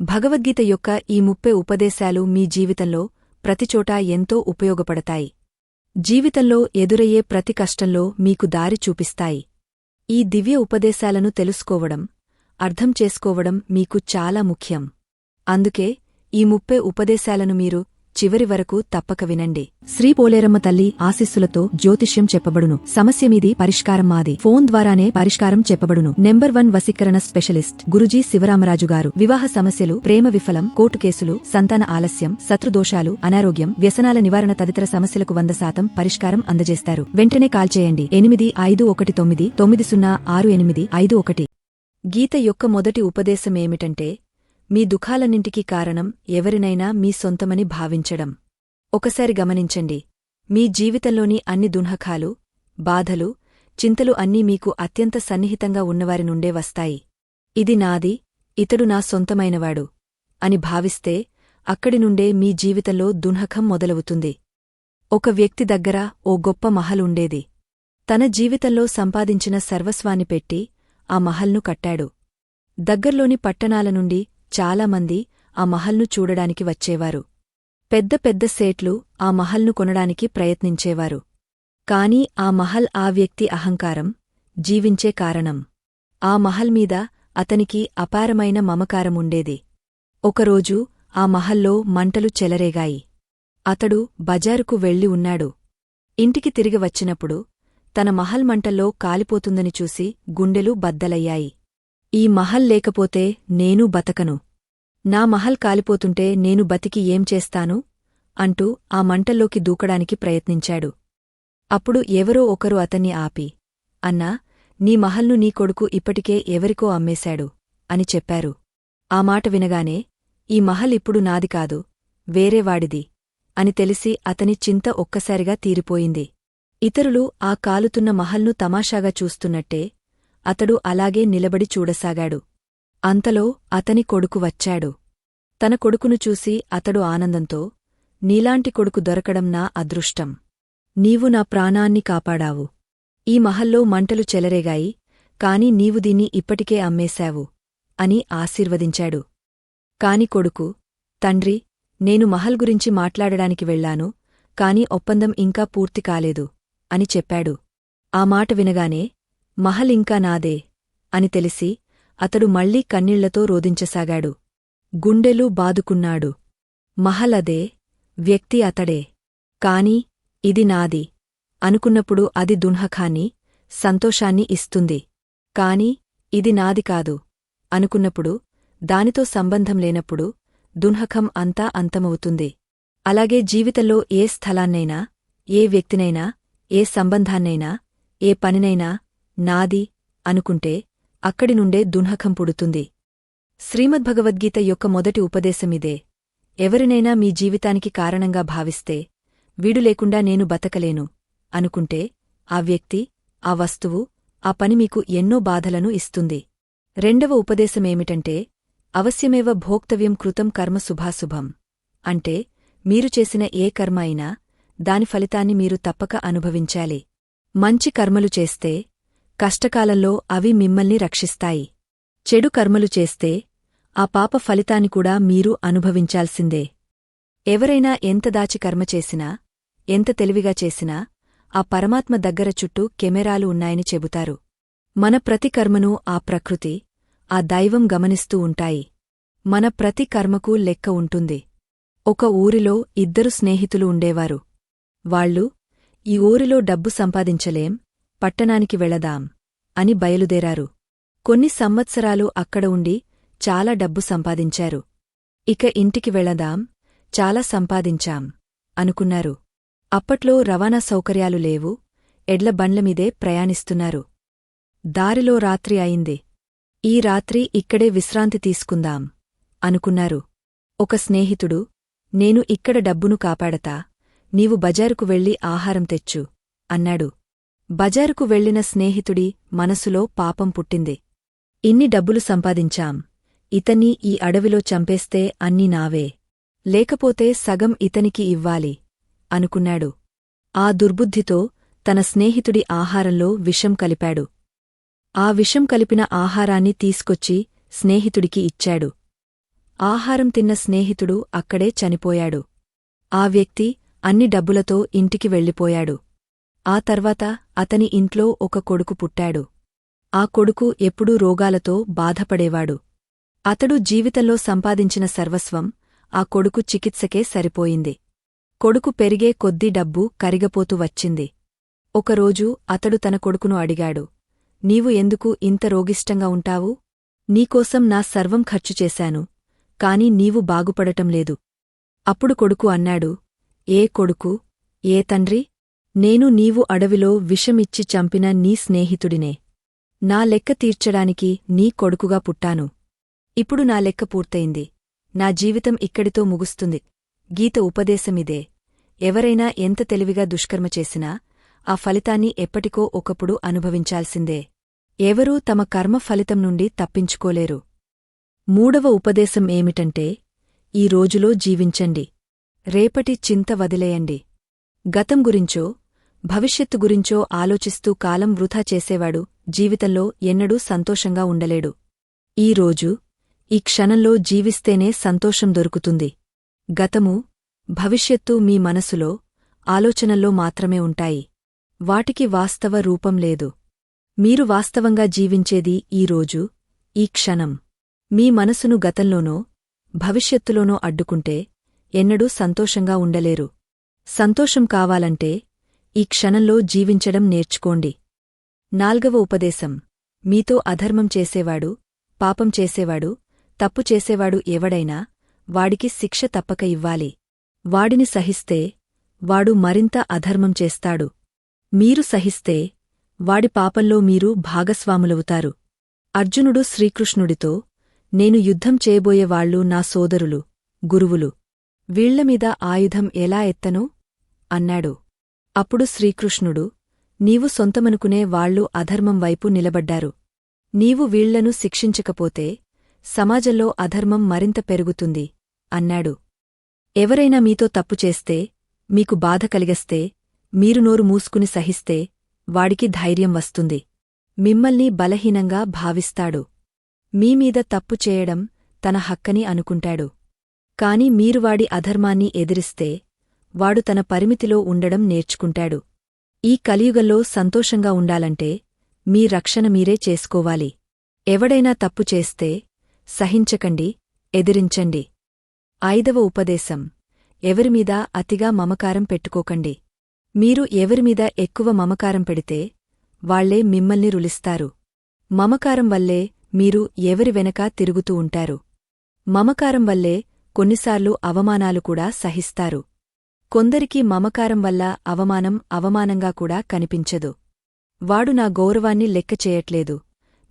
భగవద్గీత యొక్క ఈ ముప్పై ఉపదేశాలు మీ జీవితంలో ప్రతిచోటా ఎంతో ఉపయోగపడతాయి. జీవితంలో ఎదురయ్యే ప్రతి కష్టంలో మీకు దారి చూపిస్తాయి. ఈ దివ్య ఉపదేశాలను తెలుసుకోవడం అర్థం చేసుకోవడం మీకు చాలా ముఖ్యం. అందుకే ఈ ముప్పై ఉపదేశాలను మీరు చివరి వరకు తప్పక వినండి. శ్రీ పోలేరమ్మ తల్లి ఆశీస్సులతో జ్యోతిష్యం చెప్పబడును. సమస్య మీది పరిష్కారం మాది. ఫోన్ ద్వారానే పరిష్కారం చెప్పబడును. నెంబర్ వన్ వసీకరణ స్పెషలిస్ట్ గురుజీ శివరామరాజు గారు. వివాహ సమస్యలు ప్రేమ విఫలం కోర్టు కేసులు సంతాన ఆలస్యం శత్రుదోషాలు అనారోగ్యం వ్యసనాల నివారణ తదితర సమస్యలకు వంద శాతం పరిష్కారం అందజేస్తారు. వెంటనే కాల్ చేయండి. ఎనిమిది ఐదు ఒకటి తొమ్మిది తొమ్మిది సున్నా ఆరు ఎనిమిది ఐదు ఒకటి. గీత యొక్క మొదటి ఉపదేశమేమిటంటే మీ దుఃఖాలన్నింటికీ కారణం ఎవరినైనా మీ సొంతమని భావించడం. ఒకసారి గమనించండి. మీ జీవితంలోని అన్ని దున్హకాలు బాధలు చింతలు అన్నీ మీకు అత్యంత సన్నిహితంగా ఉన్నవారి నుండే వస్తాయి. ఇది నాది ఇతడు నా సొంతమైనవాడు అని భావిస్తే అక్కడి నుండే మీ జీవితంలో దున్హకం మొదలవుతుంది. ఒక వ్యక్తి దగ్గర ఓ గొప్ప మహల్ ఉండేది. తన జీవితంలో సంపాదించిన సర్వస్వాన్ని పెట్టి ఆ మహల్ను కట్టాడు. దగ్గర్లోని పట్టణాల నుండి చాలామంది ఆ మహల్ను చూడడానికి వచ్చేవారు. పెద్ద పెద్ద సేట్లు ఆ మహల్ను కొనడానికి ప్రయత్నించేవారు. కాని ఆ మహల్ ఆ వ్యక్తి అహంకారం జీవించే కారణం. ఆ మహల్ మీద అతనికి అపారమైన మమకారముండేది ఒకరోజు ఆ మహల్లో మంటలు చెలరేగాయి. అతడు బజారుకు వెళ్ళి ఉన్నాడు. ఇంటికి తిరిగి వచ్చినప్పుడు తన మహల్ మంటల్లో కాలిపోతుందని చూసి గుండెలు బద్దలయ్యాయి. ఈ మహల్ లేకపోతే నేనూ బతకను. నా మహల్ కాలిపోతుంటే నేను బతికి ఏం చేస్తాను? అంటూ ఆ మంటల్లోకి దూకడానికి ప్రయత్నించాడు. అప్పుడు ఎవరో ఒకరు అతన్ని ఆపి అన్నా నీ మహల్ను నీ కొడుకు ఇప్పటికే ఎవరికో అమ్మేశాడు అని చెప్పారు. ఆ మాట వినగానే ఈ మహల్ ఇప్పుడు నాది కాదు వేరేవాడిది అని తెలిసి అతని చింత ఒక్కసారిగా తీరిపోయింది. ఇతరులు ఆ కాలుతున్న మహల్ను తమాషాగా చూస్తున్నట్టే అతడు అలాగే నిలబడి చూడసాగాడు. అంతలో అతని కొడుకు వచ్చాడు. తన కొడుకును చూసి అతడు ఆనందంతో నీలాంటి కొడుకు దొరకడం నా అదృష్టం. నీవు నా ప్రాణాన్ని కాపాడావు. ఈ మహల్లో మంటలు చెలరేగాయి కాని నీవు దీన్ని ఇప్పటికే అమ్మేశావు అని ఆశీర్వదించాడు. కాని కొడుకు తండ్రి నేను మహల్ గురించి మాట్లాడడానికి వెళ్ళాను కాని ఒప్పందం ఇంకా పూర్తి కాలేదు అని చెప్పాడు. ఆ మాట వినగానే మహలింకా నాదే అని తెలిసి అతడు మళ్ళీ కన్నీళ్ళతో రోదించసాగాడు గుండెలు బాదుకున్నాడు. మహల్ అదే వ్యక్తి అతడే. కాని ఇది నాది. అనుకున్నప్పుడు అది దున్హఖాన్ని సంతోషాన్ని ఇస్తుంది. కాని ఇది నాది కాదు. అనుకున్నప్పుడు దానితో సంబంధం లేనప్పుడు దున్హఖం అంతా అంతమవుతుంది. అలాగే జీవితంలో ఏ స్థలాన్నైనా ఏ వ్యక్తినైనా ఏ సంబంధాన్నైనా ఏ పనినైనా నాది అనుకుంటే అక్కడి నుండే దున్హకం పుడుతుంది. శ్రీమద్భగవద్గీత యొక్క మొదటి ఉపదేశమిదే. ఎవరినైనా మీ జీవితానికి కారణంగా భావిస్తే వీడు లేకుండా నేను బతకలేను అనుకుంటే ఆ వ్యక్తి ఆ వస్తువు ఆ పని మీకు ఎన్నో బాధలను ఇస్తుంది. రెండవ ఉపదేశమేమిటంటే అవశ్యమేవ భోక్తవ్యం కృతం కర్మ శుభాశుభం. అంటే మీరు చేసిన ఏ కర్మ అయినా దాని ఫలితాన్ని మీరు తప్పక అనుభవించాలి. మంచి కర్మలు చేస్తే కష్టకాలంలో అవి మిమ్మల్ని రక్షిస్తాయి. చెడు కర్మలు చేస్తే ఆ పాప ఫలితాన్ని కూడా మీరు అనుభవించాల్సిందే. ఎవరైనా ఎంత దాచి కర్మ చేసినా ఎంత తెలివిగా చేసినా ఆ పరమాత్మ దగ్గర చుట్టూ కెమెరాలు ఉన్నాయని చెబుతారు. మన ప్రతి కర్మను ఆ ప్రకృతి ఆ దైవం గమనిస్తూ ఉంటాయి. మన ప్రతి కర్మకు లెక్క ఉంటుంది. ఒక ఊరిలో ఇద్దరు స్నేహితులు ఉండేవారు. వాళ్ళు ఈ ఊరిలో డబ్బు సంపాదించలేం పట్టణానికి వెళదాం అని బయలుదేరారు. కొన్ని సంవత్సరాలు అక్కడ ఉండి చాలా డబ్బు సంపాదించారు. ఇక ఇంటికి వెళదాం చాలా సంపాదించాం అనుకున్నారు. అప్పట్లో రవాణా సౌకర్యాలు లేవు ఎడ్ల బండ్లమీదే ప్రయాణిస్తున్నారు. దారిలో రాత్రి అయింది. ఈ రాత్రి ఇక్కడే విశ్రాంతి తీసుకుందాం అనుకున్నారు. ఒక స్నేహితుడు నేను ఇక్కడ డబ్బును కాపాడతా నీవు బజారుకు వెళ్ళి ఆహారం తెచ్చు అన్నాడు. బజారుకు వెళ్ళిన స్నేహితుడి మనసులో పాపం పుట్టింది. ఇన్ని డబ్బులు సంపాదించాం. ఇతన్ని ఈ అడవిలో చంపేస్తే అన్నీ నావే. లేకపోతే సగం ఇతనికి ఇవ్వాలి. అనుకున్నాడు. ఆ దుర్బుద్ధితో తన స్నేహితుడి ఆహారంలో విషం కలిపాడు. ఆ విషం కలిపిన ఆహారాన్ని తీసుకొచ్చి స్నేహితుడికి ఇచ్చాడు. ఆహారం తిన్న స్నేహితుడు అక్కడే చనిపోయాడు. ఆ వ్యక్తి అన్ని డబ్బులతో ఇంటికి వెళ్ళిపోయాడు. ఆ తర్వాత అతని ఇంట్లో ఒక కొడుకు పుట్టాడు. ఆ కొడుకు ఎప్పుడూ రోగాలతో బాధపడేవాడు. అతడు జీవితంలో సంపాదించిన సర్వస్వం ఆ కొడుకు చికిత్సకే సరిపోయింది. కొడుకు పెరిగే కొద్దీ డబ్బు కరిగపోతూ వచ్చింది. ఒకరోజు అతడు తన కొడుకును అడిగాడు నీవు ఎందుకు ఇంత రోగిష్టంగా ఉంటావు? నీకోసం నా సర్వం ఖర్చు చేశాను కాని నీవు బాగుపడటం లేదు అప్పుడు కొడుకు అన్నాడు ఏ కొడుకు? ఏ తండ్రి? నేను నీవు అడవిలో విషమిచ్చి చంపిన నీ స్నేహితుడినే. నా లెక్క తీర్చడానికి నీ కొడుకుగా పుట్టాను. ఇప్పుడు నా లెక్క పూర్తయింది. నా జీవితం ఇక్కడితో ముగుస్తుంది. గీత ఉపదేశమిదే. ఎవరైనా ఎంత తెలివిగా దుష్కర్మ చేసినా ఆ ఫలితాన్ని ఎప్పటికో ఒకప్పుడు అనుభవించాల్సిందే. ఎవరూ తమ కర్మ ఫలితం నుండి తప్పించుకోలేరు. మూడవ ఉపదేశం ఏమిటంటే ఈ రోజులో జీవించండి. రేపటి చింత వదిలేయండి. గతం గురించో భవిష్యత్తు గురించో ఆలోచిస్తూ కాలం వృధా చేసేవాడు జీవితంలో ఎన్నడూ సంతోషంగా ఉండలేడు. ఈ రోజు ఈ క్షణంలో జీవిస్తేనే సంతోషం దొరుకుతుంది. గతము భవిష్యత్తు మీ మనసులో ఆలోచనల్లో మాత్రమే ఉంటాయి. వాటికి వాస్తవ రూపం లేదు. మీరు వాస్తవంగా జీవించేది ఈ రోజు ఈ క్షణం. మీ మనసును గతంలోనో భవిష్యత్తులోనో అడ్డుకుంటే ఎన్నడూ సంతోషంగా ఉండలేరు. సంతోషం కావాలంటే ఈ క్షణంలో జీవించడం నేర్చుకోండి. నాల్గవ ఉపదేశం. మీతో అధర్మం చేసేవాడు పాపం చేసేవాడు తప్పు చేసేవాడు ఎవడైనా వాడికి శిక్ష తప్పక ఇవ్వాలి. వాడిని సహిస్తే వాడు మరింత అధర్మం చేస్తాడు. మీరు సహిస్తే వాడి పాపంలో మీరు భాగస్వాములవుతారు. అర్జునుడు శ్రీకృష్ణుడితో నేను యుద్ధం చేయబోయేవాళ్ళు నా సోదరులు గురువులు. వీళ్ళమీద ఆయుధం ఎలా ఎత్తను? అన్నాడు. అప్పుడు శ్రీకృష్ణుడు నీవు సొంతమనుకునే వాళ్ళు అధర్మం వైపు నిలబడ్డారు. నీవు వీళ్ళను శిక్షించకపోతే సమాజంలో అధర్మం మరింత పెరుగుతుంది అన్నాడు. ఎవరైనా మీతో తప్పు చేస్తే మీకు బాధ కలిగస్తే మీరు నోరు మూసుకుని సహిస్తే వాడికి ధైర్యం వస్తుంది. మిమ్మల్ని బలహీనంగా భావిస్తాడు. మీమీద తప్పు చేయడం తన హక్కని అనుకుంటాడు. కాని మీరు వాడి అధర్మాన్ని ఎదిరిస్తే వాడు తన పరిమితిలో ఉండడం నేర్చుకుంటాడు. ఈ కలియుగంలో సంతోషంగా ఉండాలంటే మీ రక్షణ మీరే చేసుకోవాలి. ఎవడైనా తప్పు చేస్తే సహించకండి ఎదిరించండి. ఐదవ ఉపదేశం. ఎవరిమీద అతిగా మమకారం పెట్టుకోకండి. మీరు ఎవరిమీద ఎక్కువ మమకారం పెడితే వాళ్ళే మిమ్మల్ని రులిస్తారు. మమకారం వల్లే మీరు ఎవరి వెనక తిరుగుతూ ఉంటారు. మమకారం వల్లే కొన్నిసార్లు అవమానాలు కూడా సహిస్తారు. కొందరికి మమకారం వల్ల అవమానం అవమానంగా కూడా కనిపించదు. వాడు నా గౌరవాన్ని లెక్క చేయట్లేదు.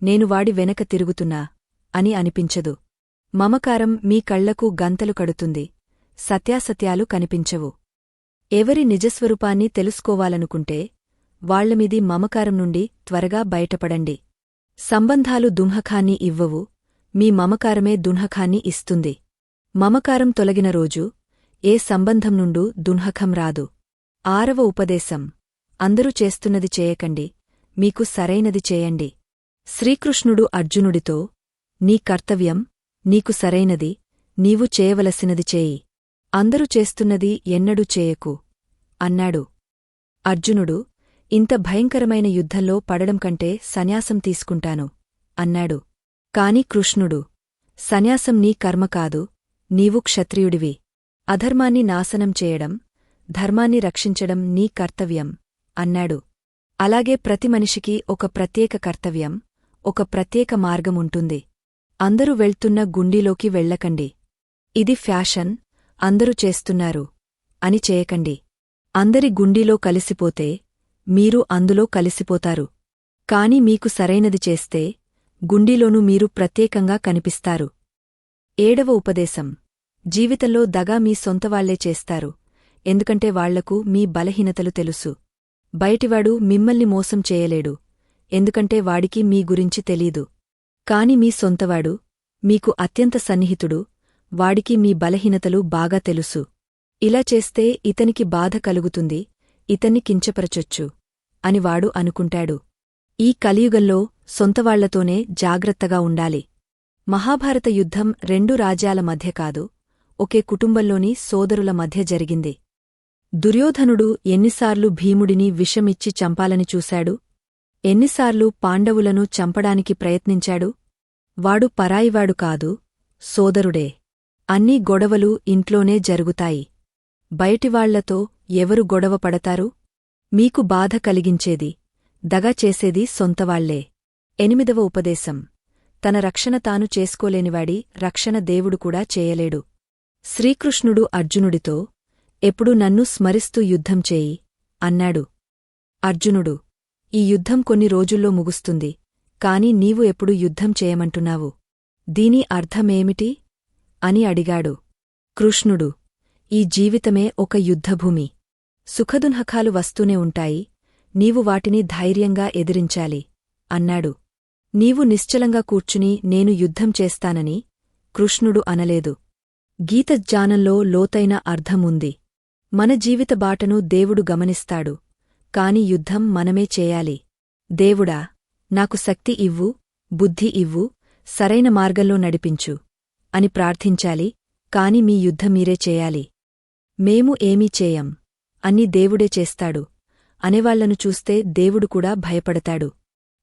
నేను వాడి వెనక తిరుగుతున్నా అని అనిపించదు. మమకారం మీ కళ్ళకు గంతలు కడుతుంది. సత్యాసత్యాలు కనిపించవు. ఎవరి నిజస్వరూపాన్ని తెలుసుకోవాలనుకుంటే వాళ్ళమీది మమకారం నుండి త్వరగా బయటపడండి. సంబంధాలు దుంహఖాన్ని ఇవ్వవు. మీ మమకారమే దుంహఖాన్ని ఇస్తుంది. మమకారం తొలగిన రోజు ఏ సంబంధం నుండు దున్హకం రాదు. ఆరవ ఉపదేశం. అందరూ చేస్తున్నది చేయకండి. మీకు సరైనది చేయండి. శ్రీకృష్ణుడు అర్జునుడితో నీ కర్తవ్యం నీకు సరైనది నీవు చేయవలసినది చేయి. అందరూ చేస్తున్నది ఎన్నడూ చేయకు అన్నాడు. అర్జునుడు ఇంత భయంకరమైన యుద్ధంలో పడడం కంటే సన్యాసం తీసుకుంటాను అన్నాడు. కాని కృష్ణుడు సన్యాసం నీ కర్మ కాదు నీవు క్షత్రియుడివి. అధర్మాన్ని నాశనం చేయడం ధర్మాన్ని రక్షించడం నీ కర్తవ్యం అన్నాడు. అలాగే ప్రతి మనిషికి ఒక ప్రత్యేక కర్తవ్యం ఒక ప్రత్యేక మార్గముంటుంది అందరూ వెళ్తున్న గుండీలోకి వెళ్ళకండి. ఇది ఫ్యాషన్ అందరూ చేస్తున్నారు అని చేయకండి. అందరి గుండీలో కలిసిపోతే మీరు అందులో కలిసిపోతారు. కాని మీకు సరైనది చేస్తే గుండీలోనూ మీరు ప్రత్యేకంగా కనిపిస్తారు. ఏడవ ఉపదేశం. జీవితంలో దగా మీ సొంతవాళ్ళే చేస్తారు. ఎందుకంటే వాళ్ళకు మీ బలహీనతలు తెలుసు. బయటివాడు మిమ్మల్ని మోసం చేయలేడు. ఎందుకంటే వాడికి మీ గురించి తెలీదు. కాని మీ సొంతవాడు మీకు అత్యంత సన్నిహితుడు వాడికి మీ బలహీనతలు బాగా తెలుసు. ఇలా చేస్తే ఇతనికి బాధ కలుగుతుంది ఇతన్ని కించపరచొచ్చు అని వాడు అనుకుంటాడు. ఈ కలియుగంలో సొంతవాళ్ళతోనే జాగ్రత్తగా ఉండాలి. మహాభారత యుద్ధం రెండు రాజ్యాల మధ్య కాదు ఒకే కుటుంబంలోని సోదరుల మధ్య జరిగింది. దుర్యోధనుడు ఎన్నిసార్లు భీముడిని విషమిచ్చి చంపాలని చూశాడు. ఎన్నిసార్లు పాండవులను చంపడానికి ప్రయత్నించాడు. వాడు పరాయివాడు కాదు సోదరుడే. అన్ని గొడవలు ఇంట్లోనే జరుగుతాయి. బయటివాళ్ళతో ఎవరు గొడవ పడతారు? మీకు బాధ కలిగించేది దగ చేసేది సొంతవాళ్ళే. ఎనిమిదవ ఉపదేశం. తన రక్షణ తాను చేసుకోలేనివాడి రక్షణ దేవుడు కూడా చేయలేడు. శ్రీకృష్ణుడు అర్జునుడితో ఎప్పుడు నన్ను స్మరిస్తూ యుద్ధం చేయి అన్నాడు. అర్జునుడు ఈ యుద్ధం కొన్ని రోజుల్లో ముగుస్తుంది కాని నీవు ఎప్పుడు యుద్ధం చేయమంటున్నావు? దీని అర్థమేమిటి అని అడిగాడు. కృష్ణుడు ఈ జీవితమే ఒక యుద్ధభూమి. సుఖదున్హకాలు వస్తూనే ఉంటాయి. నీవు వాటిని ధైర్యంగా ఎదిరించాలి అన్నాడు. నీవు నిశ్చలంగా కూర్చుని నేను యుద్ధం చేస్తానని కృష్ణుడు అనలేదు. గీతజ్ఞానంలో లోతైన అర్థముంది. మన జీవిత బాటను దేవుడు గమనిస్తాడు. కాని యుద్ధం మనమే చేయాలి. దేవుడా నాకు శక్తి ఇవ్వు బుద్ధి ఇవ్వు సరైన మార్గంలో నడిపించు అని ప్రార్థించాలి. కాని మీ యుద్ధం మీరే చేయాలి. మేము ఏమీ చేయం. అన్ని దేవుడే చేస్తాడు. అనేవాళ్ళను చూస్తే దేవుడు కూడా భయపడతాడు.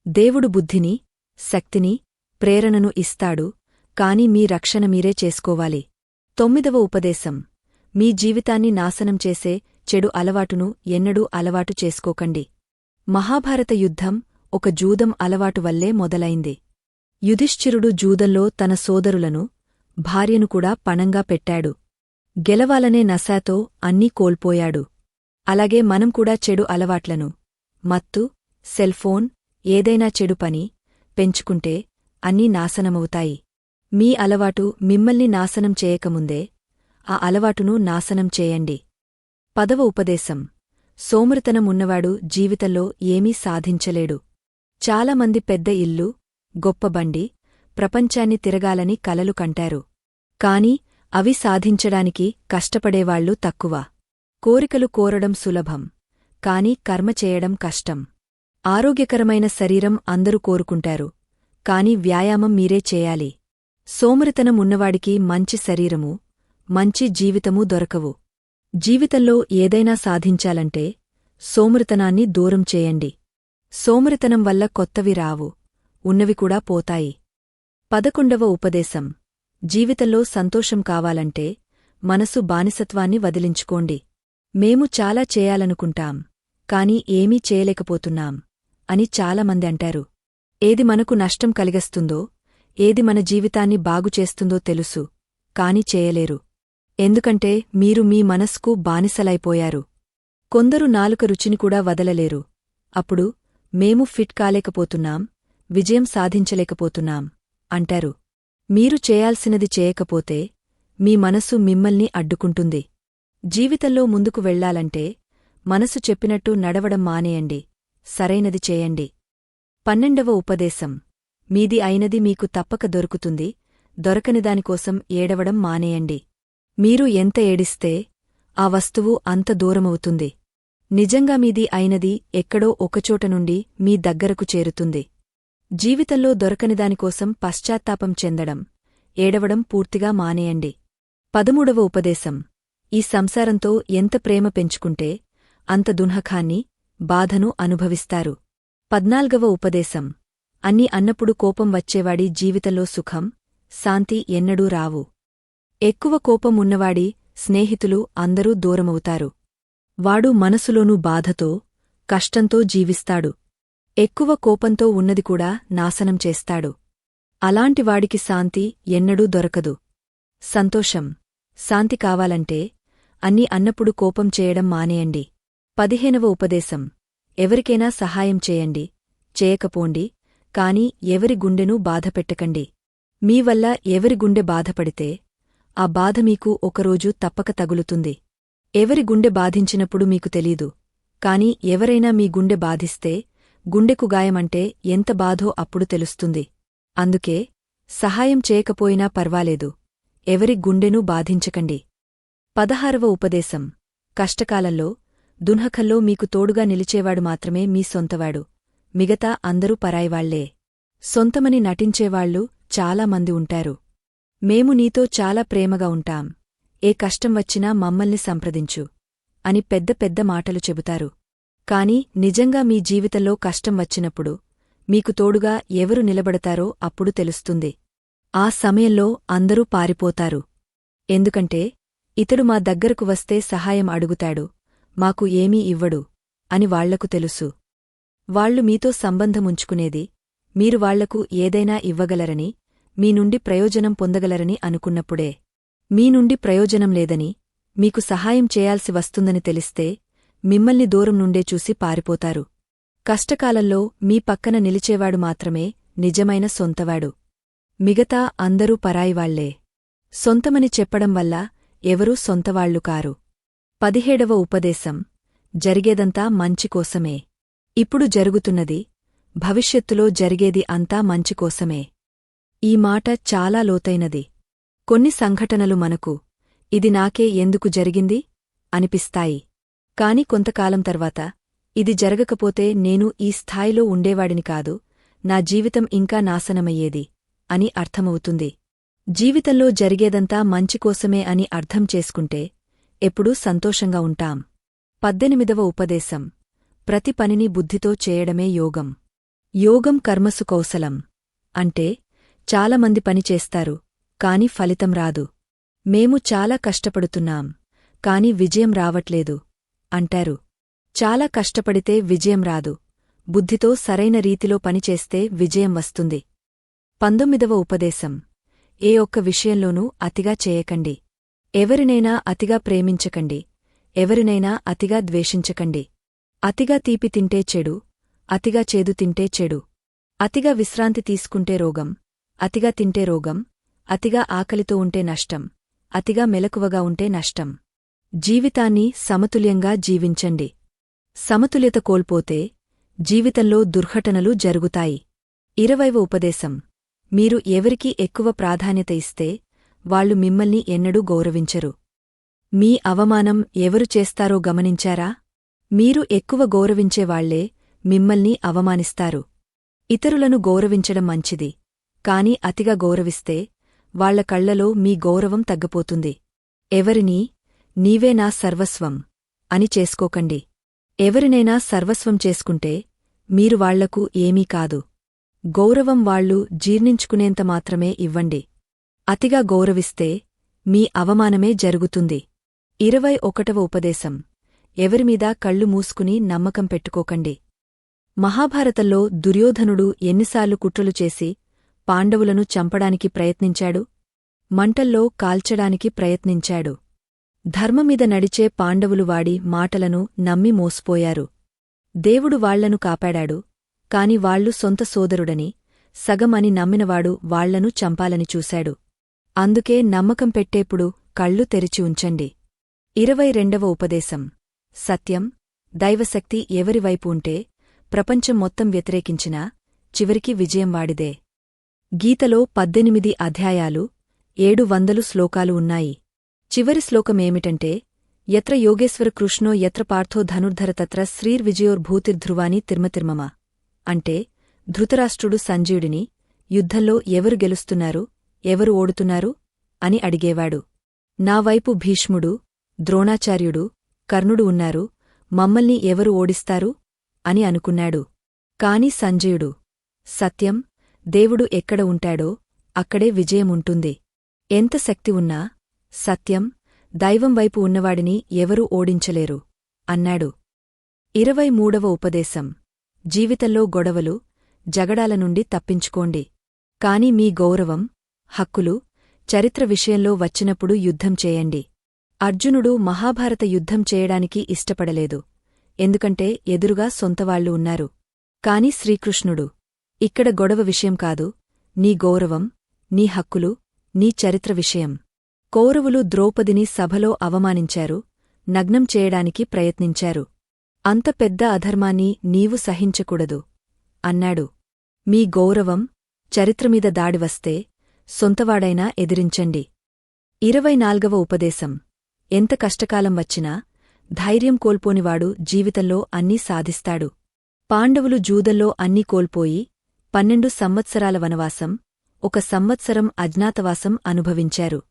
దేవుడు బుద్ధిని శక్తిని ప్రేరణను ఇస్తాడు. కాని మీ రక్షణ మీరే చేసుకోవాలి. తొమ్మిదవ ఉపదేశం. మీ జీవితాన్ని నాశనం చేసే చెడు అలవాటును ఎన్నడూ అలవాటు చేసుకోకండి. మహాభారత యుద్ధం ఒక జూదం అలవాటు వల్లే మొదలైంది. యుధిష్ఠిరుడు జూదంలో తన సోదరులను భార్యను కూడా పణంగా పెట్టాడు. గెలవాలనే నశాతో అన్నీ కోల్పోయాడు. అలాగే మనం కూడా చెడు అలవాట్లను మత్తు సెల్ఫోన్ ఏదైనా చెడు పని పెంచుకుంటే అన్నీ నాశనమవుతాయి. మీ అలవాటు మిమ్మల్ని నాశనం చేయకముందే ఆ అలవాటును నాశనం చేయండి. పదవ ఉపదేశం. సోమరితనం ఉన్నవాడు జీవితంలో ఏమీ సాధించలేడు. చాలామంది పెద్ద ఇల్లు గొప్ప బండి ప్రపంచాన్ని తిరగాలని కలలు కంటారు. కాని అవి సాధించడానికి కష్టపడేవాళ్ళు తక్కువ. కోరికలు కోరడం సులభం. కాని కర్మ చేయడం కష్టం. ఆరోగ్యకరమైన శరీరం అందరూ కోరుకుంటారు. కాని వ్యాయామం మీరే చేయాలి. సోమరితనం ఉన్నవాడికి మంచి శరీరము మంచి జీవితమూ దొరకవు. జీవితంలో ఏదైనా సాధించాలంటే సోమరితనాన్ని దూరం చేయండి. సోమరితనం వల్ల కొత్తవి రావు ఉన్నవి కూడా పోతాయి. పదకొండవ ఉపదేశం. జీవితంలో సంతోషం కావాలంటే మనసు బానిసత్వాన్ని వదిలించుకోండి. మేము చాలా చేయాలనుకుంటాం కాని ఏమీ చేయలేకపోతున్నాం అని చాలామంది అంటారు. ఏది మనకు నష్టం కలిగస్తుందో ఏది మన జీవితాన్ని బాగుచేస్తుందో తెలుసు కాని చేయలేరు. ఎందుకంటే మీరు మీ మనస్కు బానిసలైపోయారు. కొందరు నాలుక రుచిని కూడా వదలలేరు. అప్పుడు మేము ఫిట్ కాలేకపోతున్నాం విజయం సాధించలేకపోతున్నాం అంటారు. మీరు చేయాల్సినది చేయకపోతే మీ మనసు మిమ్మల్ని అడ్డుకుంటుంది. జీవితంలో ముందుకు వెళ్ళాలంటే మనసు చెప్పినట్టు నడవడం మానేయండి సరైనది చేయండి. పన్నెండవ ఉపదేశం. మీది అయినది మీకు తప్పక దొరుకుతుంది. దొరకనిదానికోసం ఏడవడం మానేయండి. మీరు ఎంత ఏడిస్తే ఆ వస్తువు అంత దూరమవుతుంది. నిజంగా మీది అయినది ఎక్కడో ఒకచోట నుండి మీ దగ్గరకు చేరుతుంది. జీవితంలో దొరకనిదానికోసం పశ్చాత్తాపం చెందడం ఏడవడం పూర్తిగా మానేయండి. పదమూడవ ఉపదేశం. ఈ సంసారంతో ఎంత ప్రేమ పెంచుకుంటే అంత దున్హఖాన్ని బాధను అనుభవిస్తారు. పద్నాల్గవ ఉపదేశం. అన్ని అన్నప్పుడు కోపం వచ్చేవాడి జీవితంలో సుఖం శాంతి ఎన్నడూ రావు. ఎక్కువ కోపం ఉన్నవాడి స్నేహితులు అందరూ దూరమవుతారు. వాడు మనసులోనూ బాధతో కష్టంతో జీవిస్తాడు. ఎక్కువ కోపంతో ఉన్నది కూడా నాశనం చేస్తాడు. అలాంటివాడికి శాంతి ఎన్నడూ దొరకదు. సంతోషం. శాంతి కావాలంటే అన్ని అన్నప్పుడు కోపం చేయడం మానేయండి. పదిహేనవ ఉపదేశం. ఎవరికైనా సహాయం చేయండి. చేయకపోండి కాని ఎవరి గుండెను బాధపెట్టకండి. మీ వల్ల ఎవరి గుండె బాధపడితే ఆ బాధ మీకు ఒకరోజు తప్పక తగులుతుంది. ఎవరి గుండె బాధించినప్పుడు మీకు తెలీదు. కాని ఎవరైనా మీ గుండె బాధిస్తే గుండెకు గాయమంటే ఎంత బాధో అప్పుడు తెలుస్తుంది. అందుకే సహాయం చేయకపోయినా పర్వాలేదు. ఎవరి గుండెనూ బాధించకండి. పదహారవ ఉపదేశం. కష్టకాలంలో దున్హఖల్లో మీకు తోడుగా నిలిచేవాడు మాత్రమే మీ సొంతవాడు. మిగతా అందరూ పరాయివాళ్ళే. సొంతమని నటించేవాళ్ళు చాలామంది ఉంటారు. మేము నీతో చాలా ప్రేమగా ఉంటాం. ఏ కష్టం వచ్చినా మమ్మల్ని సంప్రదించు. అని పెద్ద పెద్ద మాటలు చెబుతారు. కాని నిజంగా మీ జీవితంలో కష్టం వచ్చినప్పుడు మీకు తోడుగా ఎవరు నిలబడతారో అప్పుడు తెలుస్తుంది. ఆ సమయంలో అందరూ పారిపోతారు. ఎందుకంటే ఇతడు మా దగ్గరకు వస్తే సహాయం అడుగుతాడు. మాకు ఏమీ ఇవ్వడు అని వాళ్ళకు తెలుసు. వాళ్ళు మీతో సంబంధముంచుకునేది మీరు వాళ్ళకు ఏదైనా ఇవ్వగలరని మీ నుండి ప్రయోజనం పొందగలరని అనుకున్నప్పుడే. మీ నుండి ప్రయోజనం లేదని మీకు సహాయం చేయాల్సి వస్తుందని తెలిస్తే మిమ్మల్ని దూరం నుండే చూసి పారిపోతారు. కష్టకాలంలో మీ పక్కన నిలిచేవాడు మాత్రమే నిజమైన సొంతవాడు. మిగతా అందరూ పరాయివాళ్ళే సొంతమని చెప్పడం వల్ల ఎవరూ సొంతవాళ్ళు కారు. పదిహేడవ ఉపదేశం జరిగేదంతా మంచికోసమే ఇప్పుడు జరుగుతున్నది భవిష్యత్తులో జరిగేది అంతా మంచికోసమే ఈ మాట చాలా లోతైనది. కొన్ని సంఘటనలు మనకు ఇది నాకే ఎందుకు జరిగింది? అనిపిస్తాయి. కాని కొంతకాలం తర్వాత ఇది జరగకపోతే నేను ఈ స్థాయిలో ఉండేవాడిని కాదు నా జీవితం ఇంకా నాశనమయ్యేది అని అర్థమవుతుంది. జీవితంలో జరిగేదంతా మంచికోసమే అని అర్థం చేసుకుంటే ఎప్పుడూ సంతోషంగా ఉంటాం. పద్దెనిమిదవ ఉపదేశం. ప్రతి పనిని బుద్ధితో చేయడమే యోగం. యోగం కర్మసు కౌశలం. అంటే చాలామంది పనిచేస్తారు కాని ఫలితం రాదు. మేము చాలా కష్టపడుతున్నాం కాని విజయం రావట్లేదు అంటారు. చాలా కష్టపడితే విజయం రాదు బుద్ధితో సరైన రీతిలో పనిచేస్తే విజయం వస్తుంది. పంతొమ్మిదవ ఉపదేశం. ఏ ఒక్క విషయంలోనూ అతిగా చేయకండి. ఎవరినైనా అతిగా ప్రేమించకండి. ఎవరినైనా అతిగా ద్వేషించకండి. అతిగా తీపి తింటే చెడు అతిగా చేదు తింటే చెడు. అతిగా విశ్రాంతి తీసుకుంటే రోగం అతిగా తింటే రోగం అతిగా ఆకలితో ఉంటే నష్టం అతిగా మెలకువగా ఉంటే నష్టం. జీవితాన్ని సమతుల్యంగా జీవించండి. సమతుల్యత కోల్పోతే జీవితంలో దుర్ఘటనలు జరుగుతాయి. ఇరవైవ ఉపదేశం. మీరు ఎవరికి ఎక్కువ ప్రాధాన్యత ఇస్తే వాళ్ళు మిమ్మల్ని ఎన్నడూ గౌరవించరు. మీ అవమానం ఎవరు చేస్తారో గమనించారా? మీరు ఎక్కువ గౌరవించేవాళ్ళే మిమ్మల్ని అవమానిస్తారు. ఇతరులను గౌరవించడం మంచిది కాని అతిగా గౌరవిస్తే వాళ్ళ కళ్ళలో మీ గౌరవం తగ్గిపోతుంది. ఎవరినీ? నీవే నా సర్వస్వం అని చేసుకోకండి. ఎవరినైనా సర్వస్వం చేసుకుంటే మీరు వాళ్ళకు ఏమీ కాదు. గౌరవం వాళ్ళు జీర్ణించుకునేంత మాత్రమే ఇవ్వండి. అతిగా గౌరవిస్తే మీ అవమానమే జరుగుతుంది. ఇరవై ఒకటవ ఉపదేశం. ఎవరిమీద కళ్ళు మూసుకుని నమ్మకం పెట్టుకోకండి. మహాభారతంలో దుర్యోధనుడు ఎన్నిసార్లు కుట్రలు చేసి పాండవులను చంపడానికి ప్రయత్నించాడు. మంటల్లో కాల్చడానికి ప్రయత్నించాడు. ధర్మమీద నడిచే పాండవులు వాడి మాటలను నమ్మి మోసిపోయారు. దేవుడు వాళ్ళను కాపాడాడు. కాని వాళ్ళు సొంత సోదరుడని సగమని నమ్మినవాడు వాళ్ళను చంపాలని చూశాడు. అందుకే నమ్మకం పెట్టేప్పుడు కళ్ళు తెరిచి ఉంచండి. ఇరవై రెండవ ఉపదేశం. సత్యం దైవశక్తి ఎవరివైపు ఉంటే ప్రపంచం మొత్తం వ్యతిరేకించినా చివరికి విజయం వాడిదే. గీతలో పద్దెనిమిది అధ్యాయాలు ఏడు వందలు శ్లోకాలు ఉన్నాయి. చివరి శ్లోకమేమిటంటే యత్ర యోగేశ్వర కృష్ణో యత్ర పార్థో ధనుర్ధర తత్ర శ్రీర్విజయోర్భూతిర్ధ్రువాని తిర్మతిర్మమ. అంటే ధృతరాష్ట్రుడు సంజీవుడిని యుద్ధంలో ఎవరు గెలుస్తున్నారు ఎవరు ఓడుతున్నారు అని అడిగేవాడు. నావైపు భీష్ముడు ద్రోణాచార్యుడు కర్ణుడు ఉన్నారు. మమ్మల్ని ఎవరు ఓడిస్తారు? అని అనుకున్నాడు. కాని సంజయుడు సత్యం దేవుడు ఎక్కడ ఉంటాడో అక్కడే విజయముంటుంది ఎంత శక్తి ఉన్నా సత్యం దైవం వైపు ఉన్నవాడిని ఎవరూ ఓడించలేరు అన్నాడు. ఇరవై మూడవ ఉపదేశం. జీవితంలో గొడవలు జగడాల నుండి తప్పించుకోండి. కాని మీ గౌరవం హక్కులు చరిత్ర విషయంలో వచ్చినప్పుడు యుద్ధం చేయండి. అర్జునుడు మహాభారత యుద్ధం చేయడానికి ఇష్టపడలేదు. ఎందుకంటే ఎదురుగా సొంతవాళ్ళు ఉన్నారు. కాని శ్రీకృష్ణుడు ఇక్కడ గొడవ విషయం కాదు నీ గౌరవం నీ హక్కులు నీ చరిత్ర విషయం. కౌరవులు ద్రౌపదిని సభలో అవమానించారు నగ్నం చేయడానికి ప్రయత్నించారు. అంత పెద్ద అధర్మాన్ని నీవు సహించకూడదు అన్నాడు. మీ గౌరవం చరిత్రమీద దాడివస్తే సొంతవాడైనా ఎదిరించండి. ఇరవై నాల్గవ ఉపదేశం. ఎంత కష్టకాలం వచ్చినా ధైర్యం కోల్పోనివాడు జీవితంలో అన్నీ సాధిస్తాడు. పాండవులు జూదల్లో అన్నీ కోల్పోయి పన్నెండు సంవత్సరాల వనవాసం ఒక సంవత్సరం అజ్ఞాతవాసం అనుభవించారు.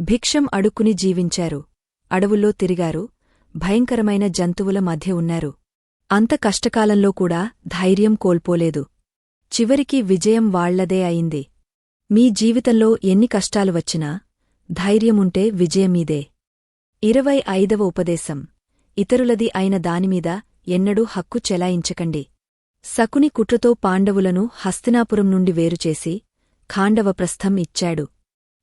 భిక్షం అడుక్కుని జీవించారు. అడవుల్లో తిరిగారు. భయంకరమైన జంతువుల మధ్య ఉన్నారు. అంత కష్టకాలంలో కూడా ధైర్యం కోల్పోలేదు. చివరికి విజయం వాళ్ళదే అయింది. మీ జీవితంలో ఎన్ని కష్టాలు వచ్చినా ధైర్యముంటే విజయమీదే. ఇరవై ఐదవ ఉపదేశం. ఇతరులది అయిన దానిమీద ఎన్నడూ హక్కు చెలాయించకండి. శకుని కుట్రతో పాండవులను హస్తినాపురం నుండి వేరుచేసి ఖాండవప్రస్థం ఇచ్చాడు.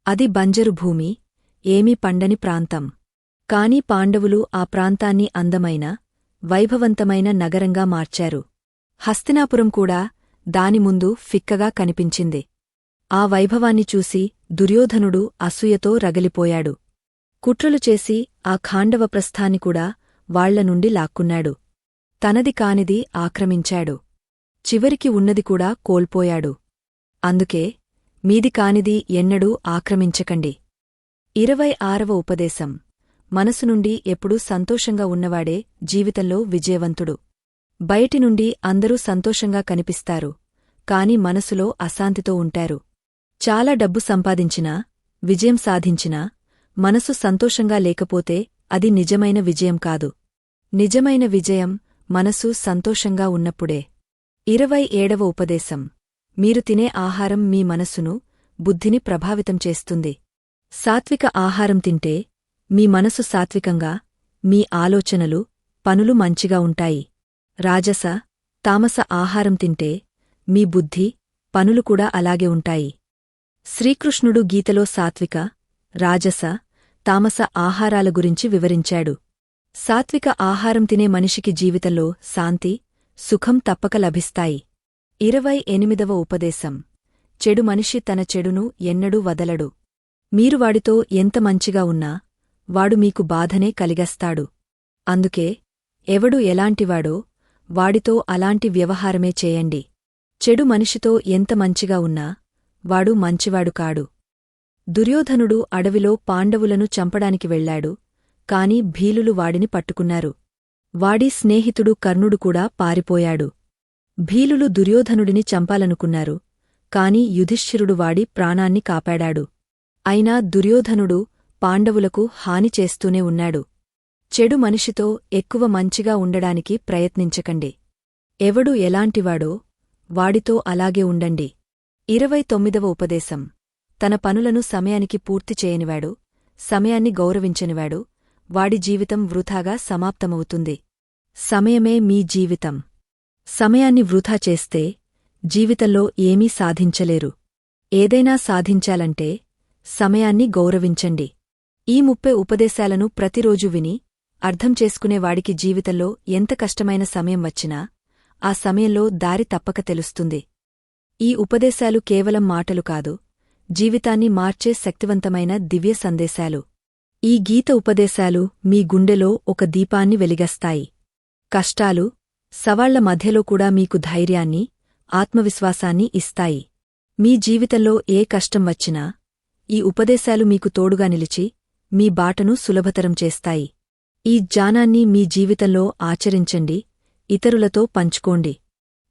అది బంజరు భూమి ఏమీ పండని ప్రాంతం. కాని పాండవులు ఆ ప్రాంతాన్ని అందమైన వైభవంతమైన నగరంగా మార్చారు. హస్తినాపురం కూడా దాని ముందు ఫిక్కగా కనిపించింది. ఆ వైభవాన్ని చూసి దుర్యోధనుడు అసూయతో రగలిపోయాడు. కుట్రలు చేసి ఆ ఖాండవప్రస్థాన్ని కూడా వాళ్ళ నుండి లాక్కున్నాడు. తనది కానిది ఆక్రమించాడు. చివరికి ఉన్నది కూడా కోల్పోయాడు. అందుకే మీది కానిది ఎన్నడూ ఆక్రమించకండి. ఇరవై ఆరవ ఉపదేశం. మనసు నుండి ఎప్పుడూ సంతోషంగా ఉన్నవాడే జీవితంలో విజయవంతుడు. బయటి నుండి అందరూ సంతోషంగా కనిపిస్తారు కాని మనసులో అశాంతితో ఉంటారు. చాలా డబ్బు సంపాదించినా విజయం సాధించినా మనసు సంతోషంగా లేకపోతే అది నిజమైన విజయం కాదు. నిజమైన విజయం మనసు సంతోషంగా ఉన్నప్పుడే. ఇరవై ఏడవ ఉపదేశం. మీరు తినే ఆహారం మీ మనస్సును బుద్ధిని ప్రభావితం చేస్తుంది. సాత్విక ఆహారం తింటే మీ మనసు సాత్వికంగా మీ ఆలోచనలు పనులు మంచిగా ఉంటాయి. రాజస తామస ఆహారం తింటే మీ బుద్ధి పనులు కూడా అలాగే ఉంటాయి. శ్రీకృష్ణుడు గీతలో సాత్విక రాజస తామస ఆహారాల గురించి వివరించాడు. సాత్విక ఆహారం తినే మనిషికి జీవితంలో శాంతి సుఖం తప్పక లభిస్తాయి. ఇరవై ఎనిమిదవ ఉపదేశం. చెడు మనిషి తన చెడును ఎన్నడూ వదలడు. మీరు వాడితో ఎంత మంచిగా ఉన్నా వాడు మీకు బాధనే కలిగస్తాడు. అందుకే ఎవడు ఎలాంటివాడో వాడితో అలాంటి వ్యవహారమే చేయండి. చెడు మనిషితో ఎంత మంచిగా ఉన్నా వాడు మంచివాడు కాడు. దుర్యోధనుడు అడవిలో పాండవులను చంపడానికి వెళ్ళాడు కాని భీలులు వాడిని పట్టుకున్నారు. వాడి స్నేహితుడు కర్ణుడు కూడా పారిపోయాడు. భీలులు దుర్యోధనుడిని చంపాలనుకున్నారు కాని యుధిష్ఠిరుడు వాడి ప్రాణాన్ని కాపాడాడు. అయినా దుర్యోధనుడు పాండవులకు హాని చేస్తూనే ఉన్నాడు. చెడు మనిషితో ఎక్కువ మంచిగా ఉండడానికి ప్రయత్నించకండి. ఎవడు ఎలాంటివాడో వాడితో అలాగే ఉండండి. ఇరవై తొమ్మిదవ ఉపదేశం. తన పనులను సమయానికి పూర్తి చేయనివాడు సమయాన్ని గౌరవించనివాడు వాడి జీవితం వృథాగా సమాప్తమవుతుంది. సమయమే మీ జీవితం. సమయాన్ని వృథా చేస్తే జీవితంలో ఏమీ సాధించలేరు. ఏదైనా సాధించాలంటే సమయాన్ని గౌరవించండి. ఈ ముప్పై ఉపదేశాలను ప్రతిరోజు విని అర్థం చేసుకునేవాడికి జీవితంలో ఎంత కష్టమైన సమయం వచ్చినా ఆ సమయంలో దారి తప్పక తెలుస్తుంది. ఈ ఉపదేశాలు కేవలం మాటలు కాదు జీవితాన్ని మార్చే శక్తివంతమైన దివ్య సందేశాలు. ఈ గీత ఉపదేశాలు మీ గుండెలో ఒక దీపాన్ని వెలిగస్తాయి. కష్టాలు సవాళ్ళ మధ్యలో కూడా మీకు ధైర్యాన్ని ఆత్మవిశ్వాసాన్ని ఇస్తాయి. మీ జీవితంలో ఏ కష్టం వచ్చినా ఈ ఉపదేశాలు మీకు తోడుగా నిలిచి మీ బాటను సులభతరం చేస్తాయి. ఈ జ్ఞానాన్ని మీ జీవితంలో ఆచరించండి ఇతరులతో పంచుకోండి.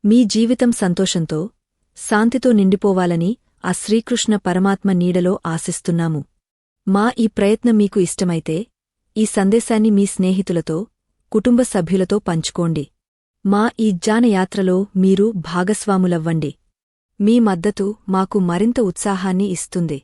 మీ జీవితం సంతోషంతో శాంతితో నిండిపోవాలని ఆ శ్రీకృష్ణ పరమాత్మ నీడలో ఆశిస్తున్నాము. మా ఈ ప్రయత్నం మీకు ఇష్టమైతే ఈ సందేశాన్ని మీ స్నేహితులతో కుటుంబ సభ్యులతో పంచుకోండి. మా ఈ జానయాత్రలో మీరు భాగస్వాములవ్వండి. మీ మద్దతు మాకు మరింత ఉత్సాహాన్ని ఇస్తుంది.